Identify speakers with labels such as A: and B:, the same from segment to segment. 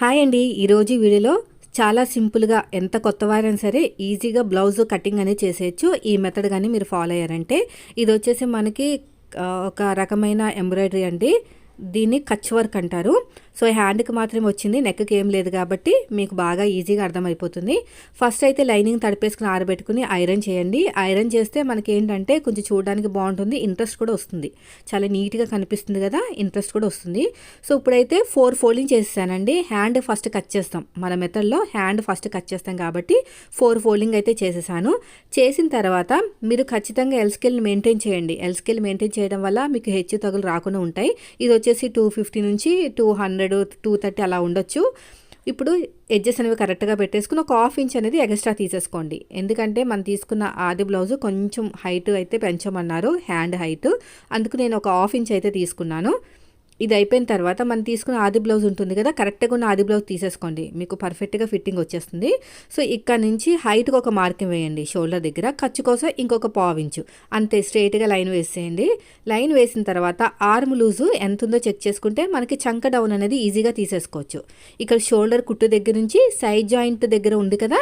A: Hi అండి. ఈరోజు వీడియోలో చాలా సింపుల్గా ఎంత కొత్త వారైనా సరే ఈజీగా బ్లౌజ్ కటింగ్ అనేది చేసేయచ్చు. ఈ మెథడ్ కానీ మీరు ఫాలో అయ్యారంటే ఇది వచ్చేసి మనకి ఒక రకమైన ఎంబ్రాయిడరీ అండి. దీన్ని కచ్ వర్క్ అంటారు. సో హ్యాండ్కి మాత్రమే వచ్చింది. నెక్కి ఏం లేదు కాబట్టి మీకు బాగా ఈజీగా అర్థమైపోతుంది. ఫస్ట్ అయితే లైనింగ్ తడిపేసుకుని ఆరబెట్టుకుని ఐరన్ చేయండి. ఐరన్ చేస్తే మనకి ఏంటంటే కొంచెం చూడడానికి బాగుంటుంది. ఇంట్రెస్ట్ కూడా వస్తుంది. చాలా నీట్గా కనిపిస్తుంది కదా ఇంట్రెస్ట్ కూడా వస్తుంది. సో ఇప్పుడైతే ఫోర్ ఫోల్డింగ్ చేసేసానండి. హ్యాండ్ ఫస్ట్ కట్ చేస్తాం. మన మెథడ్లో హ్యాండ్ ఫస్ట్ కట్ చేస్తాం కాబట్టి ఫోర్ ఫోల్డింగ్ అయితే చేసేసాను. చేసిన తర్వాత మీరు ఖచ్చితంగా ఎల్ స్కేల్ మెయింటైన్ చేయండి. ఎల్ స్కేల్ మెయింటైన్ చేయడం వల్ల మీకు హెచ్చు తగులు రాకుండా ఉంటాయి. ఇది వచ్చేసి టూ ఫిఫ్టీ నుంచి టూ హండ్రెడ్ టూ థర్టీ అలా ఉండొచ్చు. ఇప్పుడు ఎడ్జెస్ అనేవి కరెక్ట్గా పెట్టేసుకుని ఒక హాఫ్ ఇంచ్ అనేది ఎక్స్ట్రా తీసేసుకోండి. ఎందుకంటే మనం తీసుకున్న ఆది బ్లౌజ్ కొంచెం హైట్ అయితే పెంచమన్నారు హ్యాండ్ హైట్. అందుకు నేను ఒక హాఫ్ ఇంచ్ అయితే తీసుకున్నాను. ఇది అయిపోయిన తర్వాత మనం తీసుకున్న ఆది బ్లౌజ్ ఉంటుంది కదా కరెక్ట్గా ఉన్న ఆది బ్లౌజ్ తీసేసుకోండి. మీకు పర్ఫెక్ట్గా ఫిట్టింగ్ వచ్చేస్తుంది. సో ఇక్కడ నుంచి హైట్కి ఒక మార్కింగ్ వేయండి షోల్డర్ దగ్గర. ఖర్చు కోసం ఇంకొక పావించు అంతే స్ట్రైట్గా లైన్ వేసేయండి. లైన్ వేసిన తర్వాత ఆర్మ్ లూజు ఎంత ఉందో చెక్ చేసుకుంటే మనకి చంక డౌన్ అనేది ఈజీగా తీసేసుకోవచ్చు. ఇక్కడ షోల్డర్ కుట్టు దగ్గర నుంచి సైడ్ జాయింట్ దగ్గర ఉంది కదా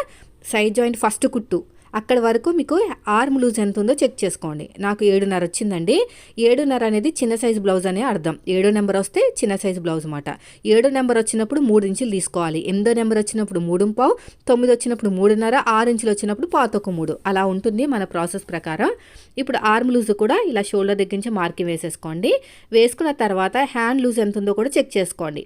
A: సైడ్ జాయింట్ ఫస్ట్ కుట్టు. అక్కడ వరకు మీకు ఆర్మ్ లూజ్ ఎంత ఉందో చెక్ చేసుకోండి. నాకు ఏడున్నర వచ్చిందండి. ఏడున్నర అనేది చిన్న సైజ్ బ్లౌజ్ అనే అర్థం. ఏడో నెంబర్ వస్తే చిన్న సైజు బ్లౌజ్ అనమాట ఏడో నెంబర్ వచ్చినప్పుడు మూడు ఇంచులు తీసుకోవాలి. ఎనిమిదో నెంబర్ వచ్చినప్పుడు మూడు పావు తొమ్మిది వచ్చినప్పుడు మూడున్నర ఆరు ఇంచులు వచ్చినప్పుడు పాతొక మూడు. అలా ఉంటుంది మన ప్రాసెస్ ప్రకారం. ఇప్పుడు ఆర్మ్ లూజ్ కూడా ఇలా షోల్డర్ దగ్గర నుంచి మార్కింగ్ వేసేసుకోండి. వేసుకున్న తర్వాత హ్యాండ్ లూజ్ ఎంత ఉందో కూడా చెక్ చేసుకోండి.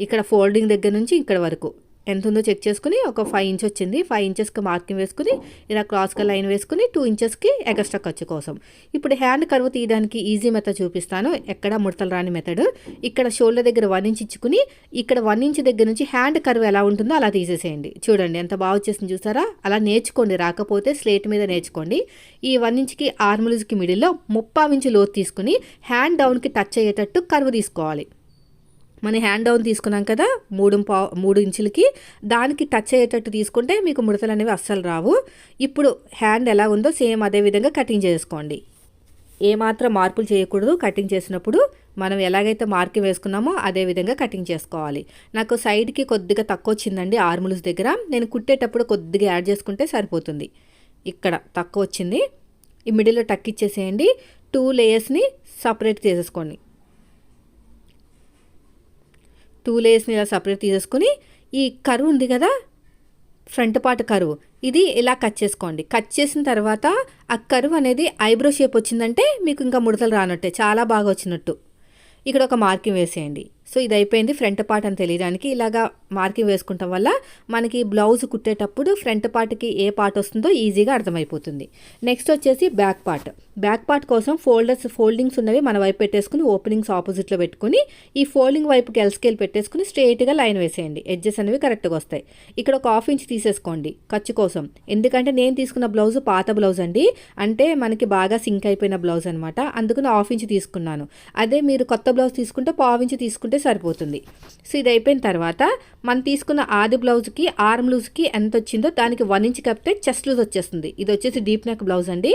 A: ఇక్కడ ఫోల్డింగ్ దగ్గర నుంచి ఇక్కడ వరకు. ఎంత ఉందో చెక్ చేసుకుని ఒక ఫైవ్ ఇంచ్ వచ్చింది. ఫైవ్ ఇంచెస్కి మార్కింగ్ వేసుకుని ఇలా క్రాస్గా లైన్ వేసుకుని టూ ఇంచెస్కి ఎగస్ట్రా ఖర్చు కోసం. ఇప్పుడు హ్యాండ్ కరువు తీయడానికి ఈజీ మెథడ్ చూపిస్తాను. ఎక్కడ ముడతలు రాని మెథడ్ ఇక్కడ షోల్డర్ దగ్గర వన్ ఇంచ్ ఇచ్చుకుని ఇక్కడ వన్ ఇంచ్ దగ్గర నుంచి హ్యాండ్ కరువు ఎలా ఉంటుందో అలా తీసేసేయండి. చూడండి ఎంత బాగా వచ్చేసింది చూసారా? అలా నేర్చుకోండి రాకపోతే స్లేట్ మీద నేర్చుకోండి. ఈ వన్ ఇంచ్కి ఆర్మలూజ్కి మిడిల్లో ముప్పావు ఇంచు లోతు తీసుకుని హ్యాండ్ డౌన్కి టచ్ అయ్యేటట్టు కరువు తీసుకోవాలి. మన హ్యాండ్ డౌన్ తీసుకున్నాం కదా మూడు పా మూడు ఇంచులకి దానికి టచ్ అయ్యేటట్టు తీసుకుంటే మీకు ముడతలు అనేవి అస్సలు రావు. ఇప్పుడు హ్యాండ్ ఎలా ఉందో సేమ్ అదే విధంగా కటింగ్ చేసుకోండి. ఏమాత్రం మార్పులు చేయకూడదు. కటింగ్ చేసినప్పుడు మనం ఎలాగైతే మార్కింగ్ వేసుకున్నామో అదే విధంగా కటింగ్ చేసుకోవాలి. నాకు సైడ్కి కొద్దిగా తక్కువ వచ్చిందండి ఆర్ముల్స్ దగ్గర. నేను కుట్టేటప్పుడు కొద్దిగా యాడ్ చేసుకుంటే సరిపోతుంది. ఇక్కడ తక్కువ వచ్చింది. ఈ మిడిల్లో టక్ ఇచ్చేసేయండి. టూ లేయర్స్ని సపరేట్ చేసేసుకోండి. టూ లేయర్స్ని ఇలా సపరేట్ తీసేసుకుని ఈ కరువు ఉంది కదా ఫ్రంట్ పార్ట్ కరువు ఇది ఇలా కట్ చేసుకోండి. కట్ చేసిన తర్వాత ఆ కరువు అనేది ఐబ్రో షేప్ వచ్చిందంటే మీకు ఇంకా ముడతలు రానట్టే చాలా బాగా వచ్చినట్టు. ఇక్కడ ఒక మార్కింగ్ వేసేయండి. సో ఇది అయిపోయింది ఫ్రంట్ పార్ట్ అని తెలియడానికి ఇలాగా మార్కింగ్ వేసుకుంటాం వల్ల మనకి బ్లౌజ్ కుట్టేటప్పుడు ఫ్రంట్ పార్ట్కి ఏ పార్ట్ వస్తుందో ఈజీగా అర్థమైపోతుంది. నెక్స్ట్ వచ్చేసి బ్యాక్ పార్ట్. బ్యాక్ పార్ట్ కోసం ఫోల్డర్స్ ఫోల్డింగ్స్ ఉన్నవి మన వైపు పెట్టేసుకుని ఓపెనింగ్స్ ఆపోజిట్లో పెట్టుకుని ఈ ఫోల్డింగ్ వైపుకి ఎల్ పెట్టేసుకుని స్ట్రైట్గా లైన్ వేసేయండి. ఎడ్జెస్ అనేవి కరెక్ట్గా వస్తాయి. ఇక్కడ ఒక హాఫ్ ఇంచ్ తీసేసుకోండి ఖర్చు కోసం. ఎందుకంటే నేను తీసుకున్న బ్లౌజ్ పాత బ్లౌజ్ అండి. అంటే మనకి బాగా సింక్ అయిపోయిన బ్లౌజ్ అనమాట అందుకని హాఫ్ ఇంచ్ తీసుకున్నాను. అదే మీరు కొత్త బ్లౌజ్ తీసుకుంటే పావు ఇంచ్ తీసుకుంటే సరిపోతుంది. సో ఇది అయిపోయిన తర్వాత మనం తీసుకున్న ఆది బ్లౌజ్కి ఆర్మ్ లూజ్కి ఎంత వచ్చిందో దానికి వన్ ఇంచ్ కప్పితే చెస్ట్ లూజ్ వచ్చేస్తుంది. ఇది వచ్చేసి డీప్ నెక్ బ్లౌజ్ అండి.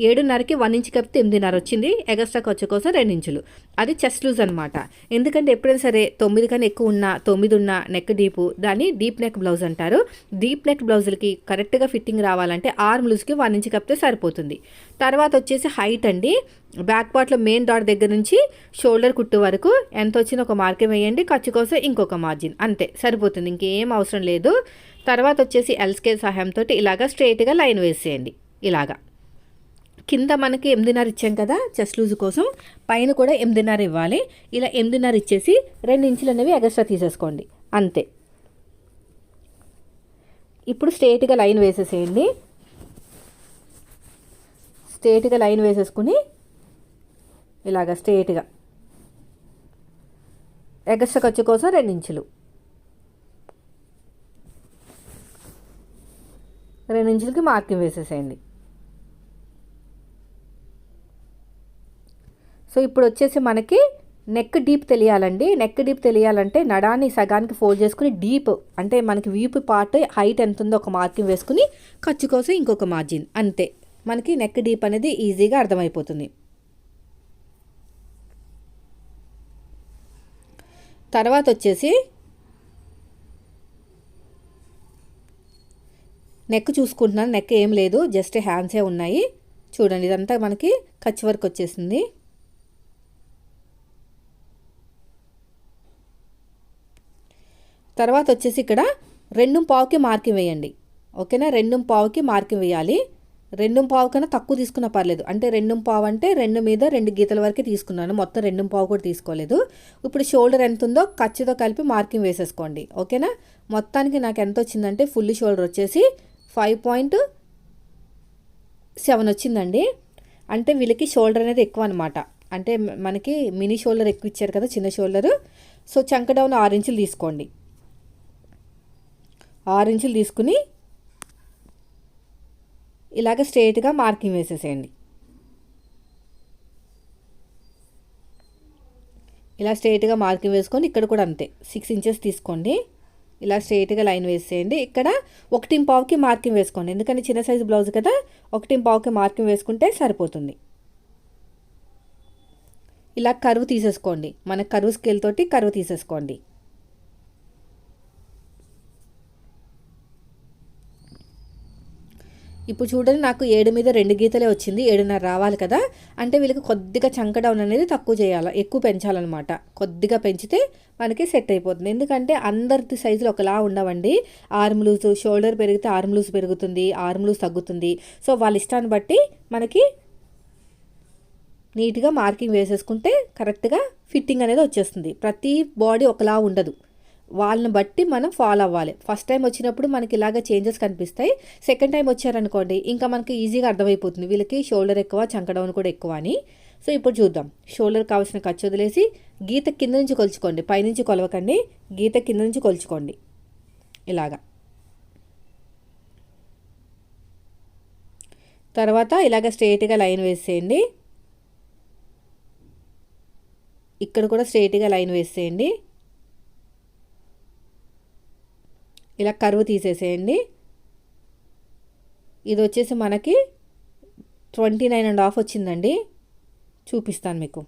A: ఏడున్నరకి వన్ ఇంచ్ కప్పితే ఎనిమిదిన్నర వచ్చింది. ఎగస్ట్రా ఖర్చు కోసం రెండు ఇంచులు అది చెస్ట్ లూజ్ అనమాట ఎందుకంటే ఎప్పుడైనా సరే తొమ్మిది కన్నా ఎక్కువ ఉన్న తొమ్మిది ఉన్న నెక్ డీపు దాన్ని డీప్ నెక్ బ్లౌజ్ అంటారు. డీప్ నెక్ బ్లౌజులకి కరెక్ట్గా ఫిట్టింగ్ రావాలంటే ఆర్మ్ లూజ్కి వన్ ఇంచ్ కప్పితే సరిపోతుంది. తర్వాత వచ్చేసి హైట్ అండి. బ్యాక్ పార్ట్లో మెయిన్ డాట్ దగ్గర నుంచి షోల్డర్ కుట్టు వరకు ఎంత వచ్చిన ఒక మార్కింగ్ వేయండి. ఖర్చు కోసం ఇంకొక మార్జిన్ అంతే సరిపోతుంది. ఇంకేం అవసరం లేదు. తర్వాత వచ్చేసి ఎల్స్కేల్ సహాయంతో ఇలాగా స్ట్రైట్గా లైన్ వేసేయండి. ఇలాగా. కింద మనకి ఎనిమిదిన్నర ఇచ్చాం కదా చెస్ట్ లూజ్ కోసం. పైన కూడా ఎనిమిదిన్నర ఇవ్వాలి. ఇలా ఎనిమిదిన్నర ఇచ్చేసి రెండు ఇంచులు అనేవి ఎగస్ట్రా తీసేసుకోండి. అంతే. ఇప్పుడు స్ట్రేట్గా లైన్ వేసేసేయండి. స్ట్రేట్గా లైన్ వేసేసుకుని ఇలాగ స్ట్రేట్గా ఎగస్ట్రా ఖర్చు కోసం రెండు ఇంచులు. రెండు ఇంచులకి మార్కింగ్ వేసేసేయండి. సో ఇప్పుడు వచ్చేసి మనకి నెక్ డీప్ తెలియాలండి. నెక్ డీప్ తెలియాలంటే నడాన్ని సగానికి ఫోల్డ్ చేసుకుని డీప్ అంటే మనకి వీపు పార్ట్ హైట్ ఎంత ఉందో ఒక మార్కింగ్ వేసుకుని ఖర్చు కోసం ఇంకొక మార్జిన్ అంతే. మనకి నెక్ డీప్ అనేది ఈజీగా అర్థమైపోతుంది. తర్వాత వచ్చేసి నెక్ చూసుకుంటున్నాను. నెక్ ఏం లేదు. జస్ట్ హ్యాండ్సే ఉన్నాయి. చూడండి ఇదంతా మనకి ఖర్చు వర్క్ వచ్చేసింది. తర్వాత వచ్చేసి ఇక్కడ రెండు పావుకి మార్కింగ్ వేయండి. ఓకేనా? రెండు పావుకి మార్కింగ్ వేయాలి. రెండు పావు కన్నా తక్కువ తీసుకున్నా పర్లేదు. అంటే రెండు పావు అంటే రెండు మీద రెండు గీతల వరకే తీసుకున్నాను. మొత్తం రెండు పావు కూడా తీసుకోలేదు. ఇప్పుడు షోల్డర్ ఎంత ఉందో ఖర్చుతో కలిపి మార్కింగ్ వేసేసుకోండి. ఓకేనా? మొత్తానికి నాకు ఎంత వచ్చిందంటే ఫుల్ షోల్డర్ వచ్చేసి ఫైవ్ పాయింట్ సెవెన్ వచ్చిందండి. అంటే వీళ్ళకి షోల్డర్ అనేది ఎక్కువ అనమాట అంటే మనకి మినీ షోల్డర్ ఎక్కువ ఇచ్చారు కదా చిన్న షోల్డర్. సో చంక డౌన్ ఆరు ఇంచులు తీసుకోండి. ఆరు ఇంచులు తీసుకుని ఇలాగ స్ట్రేట్గా మార్కింగ్ వేసేసేయండి. ఇలా స్ట్రేట్గా మార్కింగ్ వేసుకొని ఇక్కడ కూడా అంతే సిక్స్ ఇంచెస్ తీసుకోండి. ఇలా స్ట్రేట్గా లైన్ వేసేయండి. ఇక్కడ ఒకటి పావుకి మార్కింగ్ వేసుకోండి. ఎందుకంటే చిన్న సైజు బ్లౌజ్ కదా ఒకటి పావుకి మార్కింగ్ వేసుకుంటే సరిపోతుంది. ఇలా కరువు తీసేసుకోండి. మన కరువు స్కేల్ తోటి కరువు తీసేసుకోండి. ఇప్పుడు చూడండి నాకు ఏడు మీద రెండు గీతలే వచ్చింది ఏడున్నర రావాలి కదా. అంటే వీళ్ళకి కొద్దిగా చంక డౌన్ అనేది తక్కువ చేయాలి ఎక్కువ పెంచాలన్నమాట. కొద్దిగా పెంచితే మనకి సెట్ అయిపోతుంది. ఎందుకంటే అందరి సైజులు ఒకలా ఉండవండి. ఆర్మ్ లూజ్ షోల్డర్ పెరిగితే ఆర్మ్ లూజ్ పెరుగుతుంది ఆర్మ్ లూజ్ తగ్గుతుంది. సో వాళ్ళ ఇష్టాన్ని బట్టి మనకి నీట్గా మార్కింగ్ వేసేసుకుంటే కరెక్ట్గా ఫిట్టింగ్ అనేది వచ్చేస్తుంది. ప్రతి బాడీ ఒకలా ఉండదు. వాళ్ళని బట్టి మనం ఫాలో అవ్వాలి. ఫస్ట్ టైం వచ్చినప్పుడు మనకి ఇలాగ చేంజెస్ కనిపిస్తాయి. సెకండ్ టైం వచ్చారనుకోండి ఇంకా మనకి ఈజీగా అర్థమైపోతుంది. వీళ్ళకి షోల్డర్ ఎక్కువ చంకడౌన్ కూడా ఎక్కువ అని. సో ఇప్పుడు చూద్దాం. షోల్డర్ కావాల్సిన ఖర్చు వదిలేసి గీత కింద నుంచి కొలుచుకోండి. పైనుంచి కొలవకండి. గీత కింద నుంచి కొలుచుకోండి. ఇలాగా. తర్వాత ఇలాగ స్ట్రైట్గా లైన్ వేసేయండి. ఇక్కడ కూడా స్ట్రైట్గా లైన్ వేసేయండి. ఇలా కరువు తీసేసేయండి. ఇది వచ్చేసి మనకి ట్వంటీ నైన్ అండ్ హాఫ్ వచ్చిందండి. చూపిస్తాను మీకు.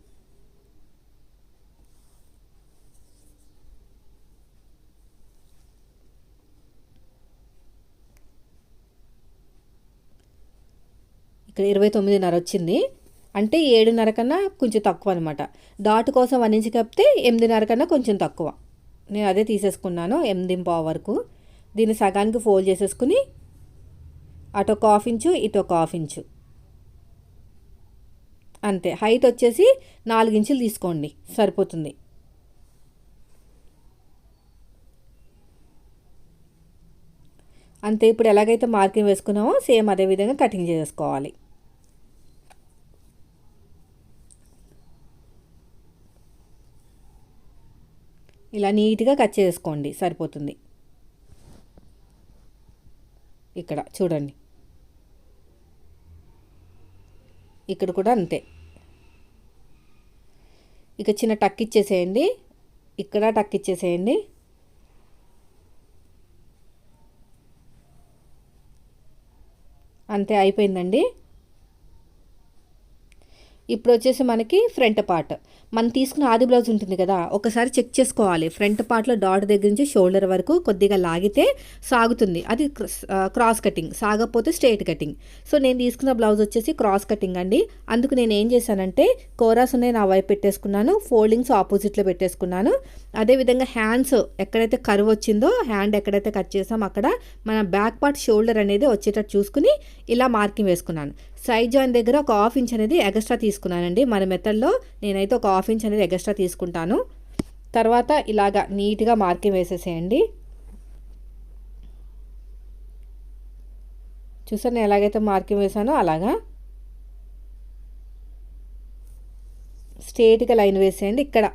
A: ఇక్కడ ఇరవై తొమ్మిదిన్నర వచ్చింది. అంటే ఏడున్నర కన్నా కొంచెం తక్కువ అనమాట డాట్ కోసం వన్ ఇంచ్ కప్పితే ఎనిమిదిన్నర కన్నా కొంచెం తక్కువ. నేను అదే తీసేసుకున్నాను ఎనిమిది పావు వరకు. దీన్ని సగానికి ఫోల్డ్ చేసేసుకుని అటు ఒక హాఫ్ ఇంచు ఇటు ఒక హాఫ్ ఇంచు. అంతే. హైట్ వచ్చేసి నాలుగు ఇంచులు తీసుకోండి. సరిపోతుంది. అంతే. ఇప్పుడు ఎలాగైతే మార్కింగ్ వేసుకున్నామో సేమ్ అదే విధంగా కటింగ్ చేసుకోవాలి. ఇలా నీట్గా కట్ చేసుకోండి. సరిపోతుంది. ఇక్కడ చూడండి. ఇక్కడ కూడా అంతే. ఇక చిన్న టక్ ఇచ్చేసేయండి. ఇక్కడ టక్ ఇచ్చేసేయండి. అంతే అయిపోయిందండి. ఇప్పుడు వచ్చేసి మనకి ఫ్రంట్ పార్ట్. మనం తీసుకున్న ఆది బ్లౌజ్ ఉంటుంది కదా ఒకసారి చెక్ చేసుకోవాలి. ఫ్రంట్ పార్ట్లో డాట్ దగ్గర నుంచి షోల్డర్ వరకు కొద్దిగా లాగితే సాగుతుంది. అది క్రాస్ కటింగ్. సాగకపోతే స్ట్రైట్ కటింగ్. సో నేను తీసుకున్న బ్లౌజ్ వచ్చేసి క్రాస్ కటింగ్ అండి. అందుకు నేను ఏం చేశానంటే కోరాస్ ఉన్నాయి నా వైపు పెట్టేసుకున్నాను ఫోల్డింగ్స్ ఆపోజిట్లో పెట్టేసుకున్నాను. అదేవిధంగా హ్యాండ్స్ ఎక్కడైతే కరువు వచ్చిందో హ్యాండ్ ఎక్కడైతే కట్ చేసామో అక్కడ మన బ్యాక్ పార్ట్ షోల్డర్ అనేది వచ్చేటట్టు చూసుకుని ఇలా మార్కింగ్ వేసుకున్నాను. సైడ్ జాయిన్ దగ్గర ఒక హాఫ్ ఇంచ్ అనేది ఎగస్ట్రా తీసుకున్నానండి. మన మెథడ్లో నేనైతే ఒక హాఫ్ ఇంచ్ అనేది ఎగస్ట్రా తీసుకుంటాను. తర్వాత ఇలాగా నీట్గా మార్కింగ్ వేసేసేయండి. చూసారు నేను ఎలాగైతే మార్కింగ్ వేసానో అలాగా. స్ట్రేట్గా లైన్ వేసేయండి. ఇక్కడ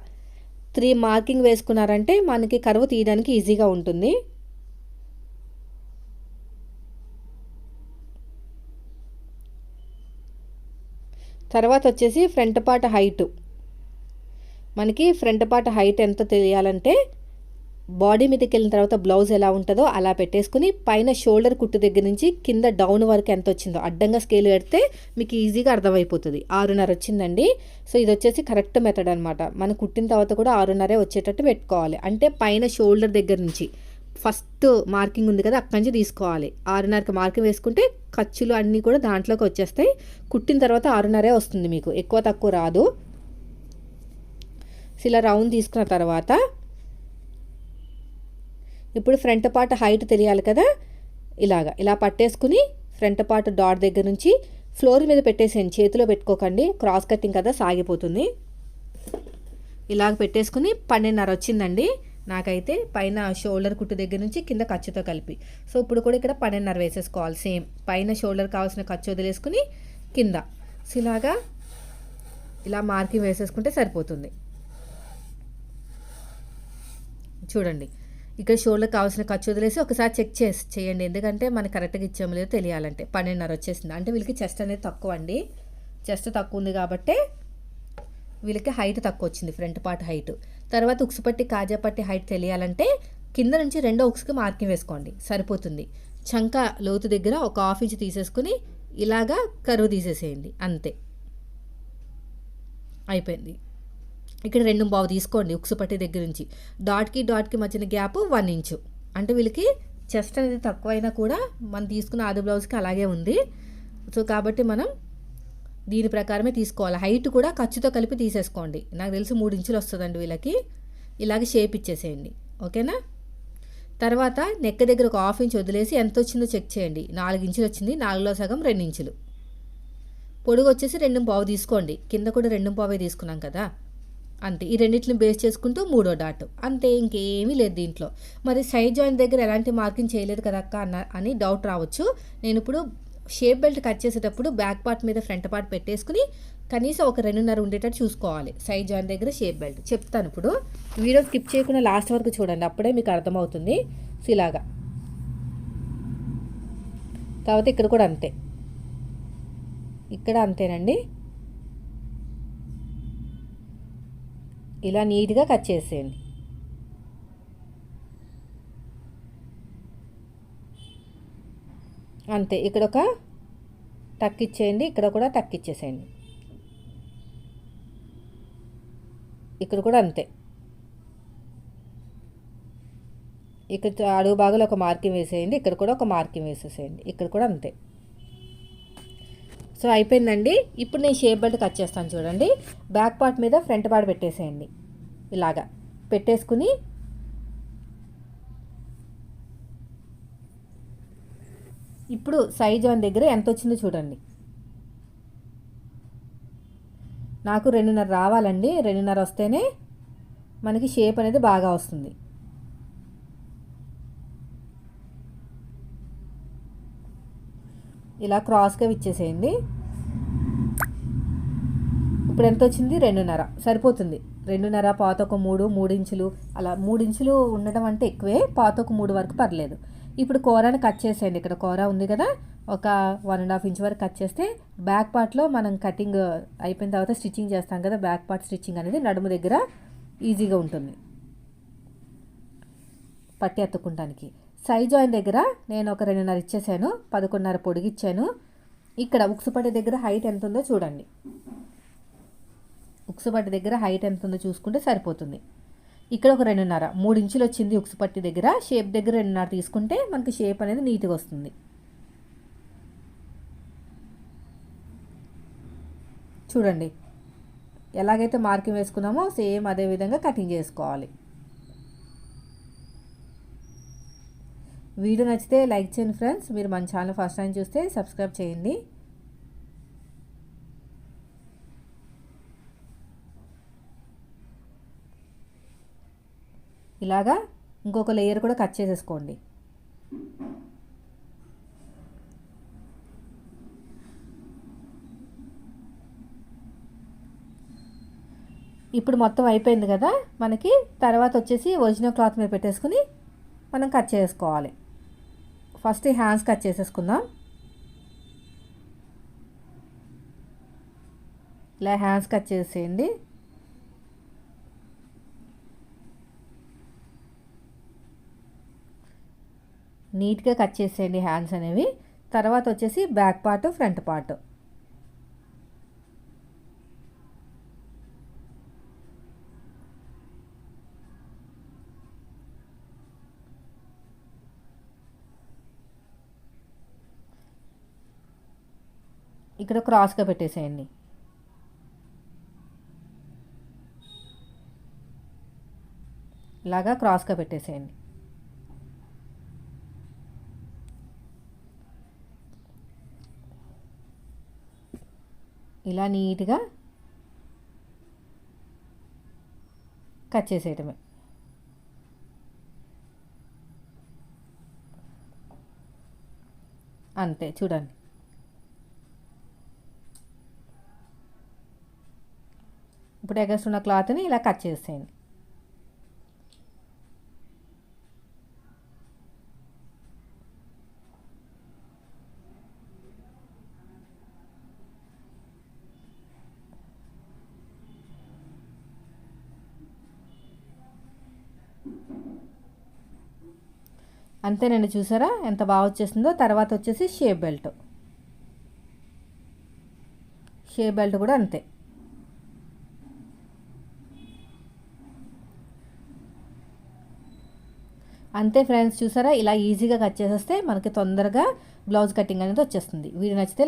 A: త్రీ మార్కింగ్ వేసుకున్నారంటే మనకి కరువు తీయడానికి ఈజీగా ఉంటుంది. తర్వాత వచ్చేసి ఫ్రంట్ పార్ట్ హైట్. మనకి ఫ్రంట్ పార్ట్ హైట్ ఎంత తెలియాలంటే బాడీ మీదకి వెళ్ళిన తర్వాత బ్లౌజ్ ఎలా ఉంటుందో అలా పెట్టేసుకుని పైన షోల్డర్ కుట్టు దగ్గర నుంచి కింద డౌన్ వరకు ఎంత వచ్చిందో అడ్డంగా స్కేల్ పెడితే మీకు ఈజీగా అర్థమైపోతుంది. ఆరున్నర వచ్చిందండి. సో ఇది వచ్చేసి కరెక్ట్ మెథడ్ అనమాట మనం కుట్టిన తర్వాత కూడా ఆరున్నరే వచ్చేటట్టు పెట్టుకోవాలి. అంటే పైన షోల్డర్ దగ్గర నుంచి. ఫస్ట్ మార్కింగ్ ఉంది కదా అక్కడి నుంచి తీసుకోవాలి. ఆరున్నరకి మార్కింగ్ వేసుకుంటే ఖర్చులు అన్నీ కూడా దాంట్లోకి వచ్చేస్తాయి. కుట్టిన తర్వాత ఆరున్నరే వస్తుంది మీకు. ఎక్కువ తక్కువ రాదు. ఇలా రౌండ్ తీసుకున్న తర్వాత ఇప్పుడు ఫ్రంట్ పార్ట్ హైట్ తెలియాలి కదా? ఇలాగా. ఇలా పట్టేసుకుని ఫ్రంట్ పార్ట్ డాట్ దగ్గర నుంచి ఫ్లోర్ మీద పెట్టేసేయండి. చేతిలో పెట్టుకోకండి. క్రాస్ కటింగ్ కదా సాగిపోతుంది. ఇలాగ పెట్టేసుకుని పన్నెండున్నర వచ్చిందండి. నాకైతే పైన షోల్డర్ కుట్టు దగ్గర నుంచి కింద ఖర్చుతో కలిపి. సో ఇప్పుడు కూడా ఇక్కడ పన్నెండున్నర వేసేసుకోవాలి. సేమ్. పైన షోల్డర్ కావాల్సిన ఖర్చు వదిలేసుకుని కింద. సో ఇలాగా ఇలా మార్కింగ్ వేసేసుకుంటే సరిపోతుంది. చూడండి. ఇక్కడ షోల్డర్ కావాల్సిన ఖర్చు వదిలేసి ఒకసారి చెక్ చేసి చేయండి. ఎందుకంటే మనం కరెక్ట్గా ఇచ్చాము లేదో తెలియాలంటే. పన్నెండున్నర వచ్చేసింది. అంటే వీళ్ళకి చెస్ట్ అనేది తక్కువ అండి చెస్ట్ తక్కువ ఉంది కాబట్టి వీళ్ళకి హైట్ తక్కువ వచ్చింది ఫ్రంట్ పార్ట్ హైట్. తర్వాత ఉక్సుపట్టి కాజాపట్టి హైట్ తెలియాలంటే కింద నుంచి రెండో ఉక్స్కి మార్కింగ్ వేసుకోండి సరిపోతుంది. చంక లోతు దగ్గర ఒక హాఫ్ ఇంచ్ తీసేసుకుని ఇలాగా కరువు తీసేసేయండి అంతే. అయిపోయింది. ఇక్కడ రెండు బావు తీసుకోండి ఉక్సుపట్టి దగ్గర నుంచి. డాట్కి డాట్కి మధ్యన గ్యాప్ వన్ ఇంచు. అంటే వీళ్ళకి చెస్ట్ అనేది తక్కువైనా కూడా మనం తీసుకున్న ఆది బ్లౌజ్కి అలాగే ఉంది. సో కాబట్టి మనం దీని ప్రకారమే తీసుకోవాలి. హైట్ కూడా ఖర్చుతో కలిపి తీసేసుకోండి. నాకు తెలిసి మూడు ఇంచులు వస్తుందండి వీళ్ళకి. ఇలాగే షేప్ ఇచ్చేసేయండి. ఓకేనా? తర్వాత నెక్ దగ్గర ఒక హాఫ్ ఇంచ్ వదిలేసి ఎంత వచ్చిందో చెక్ చేయండి. నాలుగు ఇంచులు వచ్చింది. నాలుగులో సగం రెండు ఇంచులు. పొడుగు వచ్చేసి రెండు పావు తీసుకోండి. కింద కూడా రెండు పావే తీసుకున్నాం కదా. అంతే. ఈ రెండింటిని బేస్ చేసుకుంటూ మూడో డాట్. అంతే ఇంకేమీ లేదు దీంట్లో. మరి సైడ్ జాయింట్ దగ్గర ఎలాంటి మార్కింగ్ చేయలేదు కదా అక్క అన్న అని డౌట్ రావచ్చు. నేను ఇప్పుడు షేప్ బెల్ట్ కట్ చేసేటప్పుడు బ్యాక్ పార్ట్ మీద ఫ్రంట్ పార్ట్ పెట్టేసుకుని కనీసం ఒక రెండున్నర ఉండేటట్టు చూసుకోవాలి. సైడ్ జాయిన్ దగ్గర షేప్ బెల్ట్. చెప్తాను ఇప్పుడు. వీడియో స్కిప్ చేయకుండా లాస్ట్ వరకు చూడండి. అప్పుడే మీకు అర్థమవుతుంది. సో ఇలాగా. కాబట్టి ఇక్కడ కూడా అంతే. ఇక్కడ అంతేనండి. ఇలా నీట్గా కట్ చేసేయండి. అంతే. ఇక్కడ ఒక టక్ ఇచ్చేయండి ఇక్కడ కూడా టక్ ఇచ్చేసేయండి ఇక్కడ కూడా అంతే. ఇక్కడ అడుగు భాగంలో ఒక మార్కింగ్ వేసేయండి ఇక్కడ కూడా ఒక మార్కింగ్ వేసేసేయండి ఇక్కడ కూడా అంతే. సో అయిపోయిందండి. ఇప్పుడు నేను షేప్ బెల్ట్ కట్ చేస్తాను చూడండి. బ్యాక్ పార్ట్ మీద ఫ్రంట్ పార్ట్ పెట్టేసేయండి. ఇలాగా. పెట్టేసుకుని ఇప్పుడు సైజ్ వన్ దగ్గర ఎంత వచ్చిందో చూడండి. నాకు రెండున్నర రావాలండి. రెండున్నర వస్తేనే మనకి షేప్ అనేది బాగా వస్తుంది. ఇలా క్రాస్గా ఇచ్చేసేయండి ఇప్పుడు ఎంత వచ్చింది రెండున్నర. సరిపోతుంది. రెండున్నర పాత ఒక మూడు మూడు ఇంచులు అలా మూడు ఇంచులు ఉండడం అంటే ఎక్కువే పాత ఒక మూడు వరకు పర్లేదు. ఇప్పుడు కూరని కట్ చేసేయండి. ఇక్కడ కూర ఉంది కదా ఒక వన్ అండ్ హాఫ్ ఇంచ్ వరకు కట్ చేస్తే బ్యాక్ పార్ట్లో మనం కటింగ్ అయిపోయిన తర్వాత స్టిచ్చింగ్ చేస్తాం కదా బ్యాక్ పార్ట్ స్టిచ్చింగ్ అనేది నడుము దగ్గర ఈజీగా ఉంటుంది. పట్టి ఎత్తుకుంటానికి సైజ్ జాయిన్ దగ్గర నేను ఒక రెండున్నర ఇచ్చేసాను పదకొండున్నర పొడిగిచ్చాను. ఇక్కడ ఉక్సుపట్టి దగ్గర హైట్ ఎంత ఉందో చూడండి. ఉక్సుపట్టి దగ్గర హైట్ ఎంత ఉందో చూసుకుంటే సరిపోతుంది. ఇక్కడ ఒక రెండున్నర. మూడు ఇంచులు వచ్చింది ఉక్సుపట్టి దగ్గర. షేప్ దగ్గర రెండున్నర తీసుకుంటే మనకి షేప్ అనేది నీట్గా వస్తుంది. చూడండి. ఎలాగైతే మార్కింగ్ వేసుకున్నామో సేమ్ అదే విధంగా కటింగ్ చేసుకోవాలి. వీడియో నచ్చితే లైక్ చేయండి ఫ్రెండ్స్. మీరు మన ఛానల్ ఫస్ట్ టైం చూస్తే సబ్స్క్రైబ్ చేయండి. ఇలాగా ఇంకొక లేయర్ కూడా కట్ చేసేసుకోండి. ఇప్పుడు మొత్తం అయిపోయింది కదా? మనకి తర్వాత వచ్చేసి ఒరిజినల్ క్లాత్ మీద పెట్టేసుకుని మనం కట్ చేసుకోవాలి ఫస్ట్ హ్యాండ్స్ కట్ చేసేసుకుందాం. ఇలా హ్యాండ్స్ కట్ చేసేయండి. నీట్గా కట్ చేసేయండి హ్యాండ్స్ అనేవి. తర్వాత వచ్చేసి బ్యాక్ పార్ట్ ఫ్రంట్ పార్ట్. ఇక్కడ క్రాస్గా పెట్టేసేయండి. ఇలాగా క్రాస్గా పెట్టేసేయండి. ఇలా నీట్గా కట్ చేసేయటమే. అంతే చూడండి. ఇప్పుడు ఎగస్ట్ ఉన్న క్లాత్ని ఇలా కట్ చేసేయండి. అంతేనండి చూసారా? ఎంత బాగా వచ్చేసిందో? తర్వాత వచ్చేసి షేప్ బెల్ట్. షేప్ బెల్ట్ కూడా అంతే. అంతే ఫ్రెండ్స్ చూసారా? ఇలా ఈజీగా కట్ చేసేస్తే మనకి తొందరగా బ్లౌజ్ కటింగ్ అనేది వచ్చేస్తుంది. వీడియో నచ్చితే